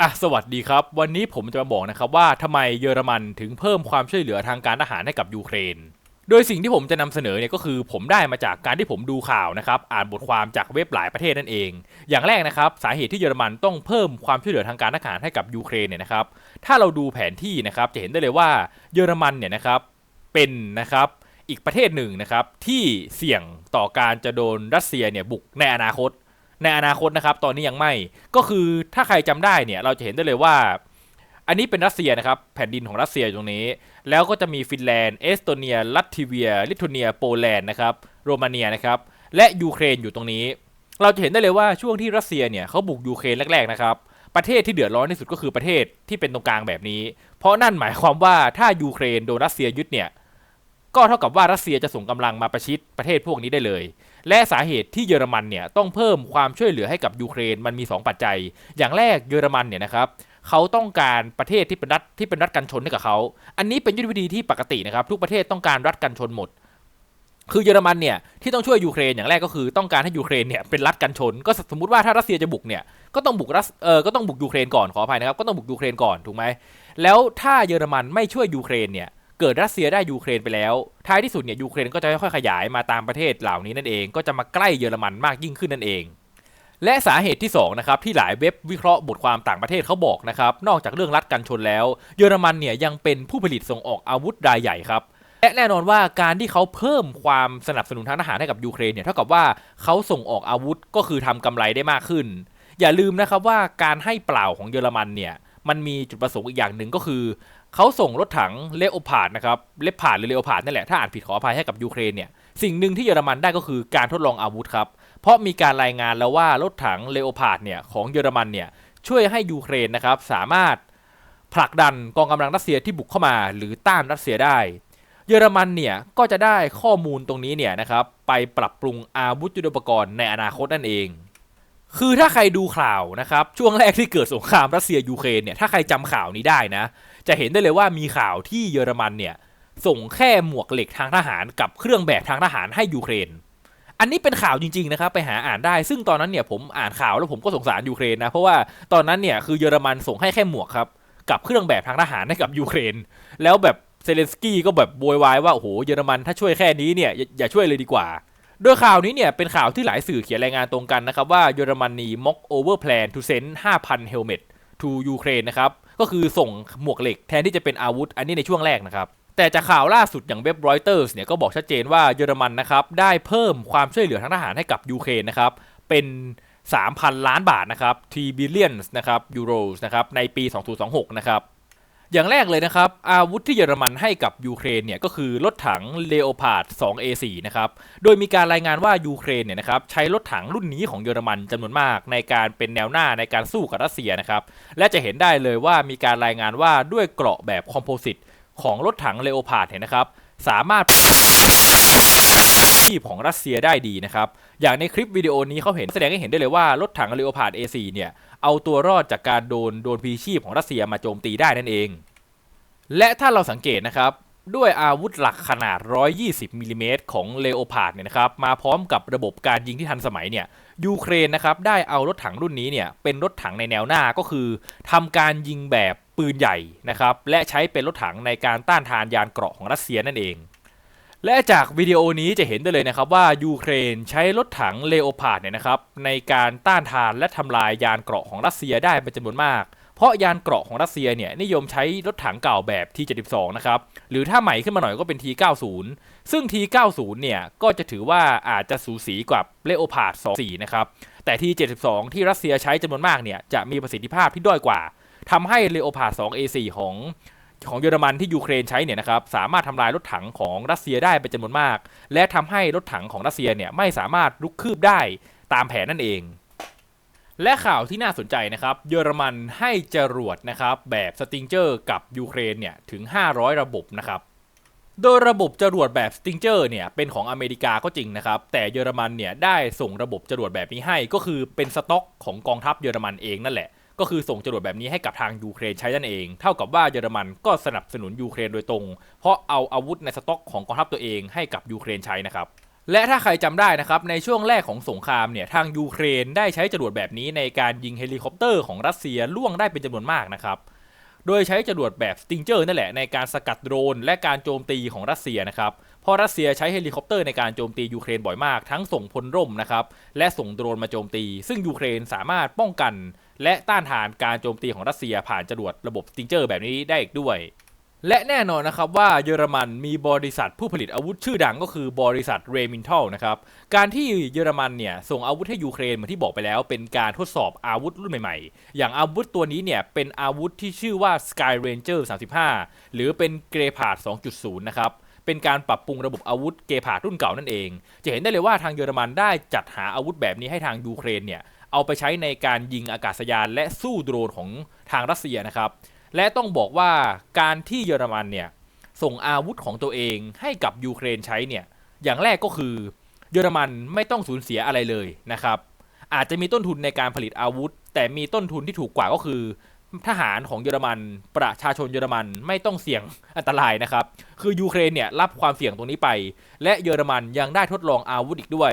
อะสวัสดีครับ วันนี้ผมจะมาบอกนะครับว่าทำไมเยอรมันถึงเพิ่มความช่วยเหลือทางการทหารให้กับยูเครน โดยสิ่งที่ผมจะนำเสนอเนี่ยก็คือผมได้มาจากการที่ผมดูข่าวนะครับ อ่านบทความจากเว็บหลายประเทศนั่นเอง อย่างแรกนะครับสาเหตุที่เยอรมันต้องเพิ่มความช่วยเหลือทางการทหารให้กับยูเครนเนี่ยนะครับ ถ้าเราดูแผนที่นะครับจะเห็นได้เลยว่าเยอรมันเนี่ยนะครับเป็นนะครับอีกประเทศหนึ่งนะครับที่เสี่ยงต่อการจะโดนรัสเซียเนี่ยบุกในอนาคต ในอนาคตนะครับ ตอนนี้ยังไม่ ก็คือถ้าใครจำได้เนี่ย เราจะเห็นได้เลยว่า อันนี้เป็นรัสเซียนะครับ แผ่นดินของรัสเซียตรงนี้ แล้วก็จะมีฟินแลนด์ เอสโตเนีย ลัตเวีย ลิทัวเนีย โปแลนด์นะครับ โรมาเนียนะครับ และยูเครนอยู่ตรงนี้ เราจะเห็นได้เลยว่าช่วงที่รัสเซียเนี่ยเขาบุกยูเครนแรกๆนะครับ ประเทศที่เดือดร้อนที่สุดก็คือประเทศที่เป็นตรงกลางแบบนี้ เพราะนั่นหมายความว่าถ้ายูเครนโดนรัสเซียยึดเนี่ย ก็เท่ากับว่ารัสเซียจะส่งกำลังมาประชิดประเทศพวกนี้ได้เลย และสาเหตุที่เยอรมันเนี่ยต้องเพิ่มความช่วยเหลือให้กับยูเครนมันมี 2 ปัจจัย อย่างแรกเยอรมันเนี่ยนะครับเขาต้องการประเทศที่เป็นรัฐที่เป็นรัฐกันชนให้กับเขา อันนี้เป็นยุทธวิธีที่ปกตินะครับทุกประเทศต้องการรัฐกันชนหมด คือเยอรมันเนี่ยที่ต้องช่วยยูเครนอย่างแรกก็คือต้องการให้ยูเครนเนี่ยเป็นรัฐกันชน ก็สมมติว่าถ้ารัสเซียจะบุกเนี่ยก็ต้องบุกรัสเออก็ต้องบุกยูเครนก่อนขออภัยนะครับก็ต้องบุกยูเครนก่อนถูกไหมแล้วถ้าเยอรมันไม่ช่วยยูเครนเนี่ย เกิดรัสเซียได้ยูเครนไปแล้ว ท้ายที่สุดเนี่ยยูเครนก็จะค่อยๆขยายมาตามประเทศเหล่านี้นั่นเอง ก็จะมาใกล้เยอรมันมากยิ่งขึ้นนั่นเอง และสาเหตุที่2นะครับที่หลายเว็บวิเคราะห์บทความต่างประเทศเขาบอกนะครับนอกจากเรื่องรัฐกันชนแล้ว เยอรมันเนี่ยยังเป็นผู้ผลิตส่งออกอาวุธรายใหญ่ครับและแน่นอนว่าการที่เขาเพิ่มความสนับสนุนทางทหารให้กับยูเครนเนี่ยเท่ากับว่าเขาส่งออกอาวุธก็คือทำกำไรได้มากขึ้น อย่าลืมนะครับว่าการให้เปล่าของเยอรมันเนี่ยมันมีจุดประสงค์อีกอย่างหนึ่งก็คือ เขาส่งรถถังเลโอพาดนะครับเลปพาดหรือเลโอพาดนั่นแหละถ้าอ่านผิดขออภัยให้กับยูเครนเนี่ยสิ่งหนึ่งที่เยอรมันได้ก็คือการทดลองอาวุธครับเพราะมีการรายงานแล้วว่ารถถังเลโอพาดเนี่ยของเยอรมันเนี่ยช่วยให้ยูเครนนะครับสามารถผลักดันกองกำลังรัสเซียที่บุกเข้ามา หรือต้านรัสเซียได้ เยอรมันเนี่ยก็จะได้ข้อมูลตรงนี้เนี่ยนะครับไปปรับปรุงอาวุธยุทโธปกรณ์ในอนาคตนั่นเอง คือถ้าใครดูข่าวนะครับช่วงแรกที่เกิดสงครามรัสเซียยูเครนเนี่ยถ้าใครจำข่าวนี้ได้นะ จะเห็นได้เลยว่ามีข่าวที่เยอรมันเนี่ยส่งแค่หมวกเหล็กทางทหารกับเครื่องแบบทางทหารให้ยูเครน อันนี้เป็นข่าวจริงๆนะครับไปหาอ่านได้ ซึ่งตอนนั้นเนี่ยผมอ่านข่าวแล้วผมก็สงสารยูเครนนะเพราะว่าตอนนั้นเนี่ยคือเยอรมันส่งให้แค่หมวกครับกับเครื่องแบบทางทหารให้กับยูเครน แล้วแบบเซเลนสกี้ก็แบบโวยวายว่าโอ้โหเยอรมันถ้าช่วยแค่นี้เนี่ยอย่าช่วยเลยดีกว่าโดยข่าวนี้เนี่ยเป็นข่าวที่หลายสื่อเขียนรายงานตรงกันนะครับว่าเยอรมนีม็อกโอเวอร์แพลนทูเซน5,000เฮลเมต to ยูเครนนะครับก็คือส่งหมวกเหล็กแทนที่จะเป็นอาวุธ อันนี้ในช่วงแรกนะครับแต่จากข่าวล่าสุดอย่างเว็บรอยเตอร์สเนี่ยก็บอกชัดเจนว่าเยอรมันนะครับได้เพิ่มความช่วยเหลือทางทหารให้กับยูเครนนะครับเป็น 3,000 ล้านบาทนะครับที่บิลเลียนะครับยูโรนะครับในปี 2026 นะครับ อย่างแรกเลยนะครับ อาวุธที่เยอรมันให้กับยูเครนเนี่ยก็คือรถถังเลโอพาร์ด 2A4 นะครับ โดยมีการรายงานว่ายูเครนเนี่ยนะครับใช้รถถังรุ่นนี้ของเยอรมันจำนวนมาก ในการเป็นแนวหน้าในการสู้กับรัสเซียนะครับ และจะเห็นได้เลยว่ามีการรายงานว่าด้วยเกราะแบบคอมโพสิตของรถถังเลโอพาร์ดเนี่ยนะครับ สามารถีพของรัสเซียได้ดีนะครับ อย่างในคลิปวิดีโอนี้เขาเห็นแสดงให้เห็นได้เลยว่ารถถังเลโอพาร์ด A4 เนี่ยเอาตัวรอดจากการโดนโดนพีชีพของรัสเซียมาโจมตีได้นั่นเอง และถ้าเราสังเกตนะครับด้วยอาวุธหลักขนาด 120มิลลิเมตรของเลโอพาร์ดเนี่ยนะครับมาพร้อมกับระบบการยิงที่ทันสมัยเนี่ยยูเครนนะครับได้เอารถถังรุ่นนี้เนี่ยเป็นรถถังในแนวหน้าก็คือทำการยิงแบบปืนใหญ่นะครับและใช้เป็นรถถังในการต้านทานยานเกราะของรัสเซียนั่นเอง และจากวิดีโอนี้จะเห็นได้เลยนะครับว่ายูเครนใช้รถถังเลโอพาร์ดเนี่ยนะครับในการต้านทานและทำลายยานเกราะของรัสเซียได้เป็นจำนวนมาก เพราะยานเกราะของรัสเซียเนี่ยนิยมใช้รถถังเก่าแบบ T72 นะครับหรือถ้าใหม่ขึ้นมาหน่อยก็เป็น T90 ซึ่ง T90 เนี่ยก็จะถือว่าอาจจะสูสีกว่าเลโอพาร์ด24นะครับแต่ T72 ที่รัสเซียใช้จำนวนมากเนี่ยจะมีประสิทธิภาพที่ด้อยกว่าทำให้เลโอพาร์ด 2A4 ของ ของเยอรมันที่ยูเครนใช้เนี่ยนะครับสามารถทำลายรถถังของรัสเซียได้เป็นจำนวนมาก และทำให้รถถังของรัสเซียเนี่ยไม่สามารถลุกคืบได้ตามแผนนั่นเอง และข่าวที่น่าสนใจนะครับ เยอรมันให้จรวดนะครับแบบสติงเจอร์กับยูเครนเนี่ยถึง 500 ระบบนะครับโดยระบบจรวดแบบสติงเจอร์เนี่ยเป็นของอเมริกาก็จริงนะครับ แต่เยอรมันเนี่ยได้ส่งระบบจรวดแบบนี้ให้ก็คือเป็นสต็อกของกองทัพเยอรมันเองนั่นแหละ ก็คือส่งจรวดแบบนี้ให้กับทางยูเครนใช้นั่นเอง เท่ากับว่าเยอรมันก็สนับสนุนยูเครนโดยตรง เพราะเอาอาวุธในสต็อกของกองทัพตัวเองให้กับยูเครนใช้นะครับและถ้าใครจำได้นะครับในช่วงแรกของสงครามเนี่ยทางยูเครนได้ใช้จรวดแบบนี้ในการยิงเฮลิคอปเตอร์ของรัสเซียล่วงได้เป็นจำนวนมากนะครับโดยใช้จรวดแบบสติงเจอร์นั่นแหละในการสกัดโดรน และการโจมตีของรัสเซียนะครับเพราะรัสเซียใช้เฮลิคอปเตอร์ในการโจมตียูเครนบ่อยมาก ทั้งส่งพลร่มนะครับและส่งโดรนมาโจมตี ซึ่งยูเครนสามารถป้องกัน และต้านทานการโจมตีของรัสเซียผ่านจรวดระบบสติงเจอร์แบบนี้ได้อีกด้วย และแน่นอนนะครับว่าเยอรมันมีบริษัทผู้ผลิตอาวุธชื่อดังก็คือบริษัทเรมินทัลนะครับ การที่เยอรมันเนี่ยส่งอาวุธให้ยูเครนเหมือนที่บอกไปแล้ว เป็นการทดสอบอาวุธรุ่นใหม่ๆ อย่างอาวุธตัวนี้เนี่ยเป็นอาวุธที่ชื่อว่า Sky Ranger 35 หรือเป็นเกรพาด2.0 นะครับเป็นการปรับปรุงระบบอาวุธเกรพาดรุ่นเก่านั่นเอง จะเห็นได้เลยว่าทางเยอรมันได้จัดหาอาวุธแบบนี้ให้ทางยูเครนเนี่ย เอาไปใช้ในการยิงอากาศยานและสู้โดรนของทางรัสเซียนะครับ และต้องบอกว่าการที่เยอรมันเนี่ยส่งอาวุธของตัวเองให้กับยูเครนใช้เนี่ยอย่างแรกก็คือ เยอรมันไม่ต้องสูญเสียอะไรเลยนะครับ อาจจะมีต้นทุนในการผลิตอาวุธ แต่มีต้นทุนที่ถูกกว่าก็คือ ทหารของเยอรมัน ประชาชนเยอรมันไม่ต้องเสี่ยงอันตรายนะครับ คือยูเครนเนี่ยรับความเสี่ยงตรงนี้ไป และเยอรมันยังได้ทดลองอาวุธอีกด้วย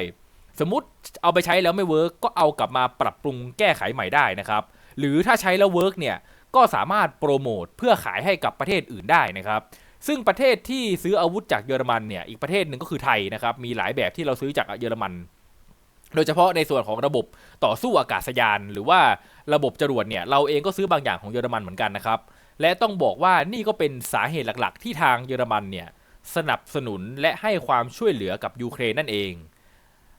สมมติเอาไปใช้แล้วไม่เวิร์กก็เอากลับมาปรับปรุงแก้ไขใหม่ได้นะครับ หรือถ้าใช้แล้วเวิร์กเนี่ยก็สามารถโปรโมทเพื่อขายให้กับประเทศอื่นได้นะครับ ซึ่งประเทศที่ซื้ออาวุธจากเยอรมันเนี่ยอีกประเทศหนึ่งก็คือไทยนะครับมีหลายแบบที่เราซื้อจากเยอรมัน โดยเฉพาะในส่วนของระบบต่อสู้อากาศยาน หรือว่าระบบจรวดเนี่ยเราเองก็ซื้อบางอย่างของเยอรมันเหมือนกันนะครับและต้องบอกว่านี่ก็เป็นสาเหตุหลักๆ ที่ทางเยอรมันเนี่ยสนับสนุนและให้ความช่วยเหลือกับยูเครนนั่นเอง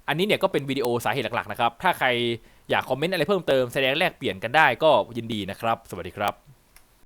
อันนี้เนี่ยก็เป็นวิดีโอสาเหตุหลักๆนะครับ ถ้าใครอยากคอมเมนต์อะไรเพิ่มเติมแสดงแลกเปลี่ยนกันได้ก็ยินดีนะครับ สวัสดีครับ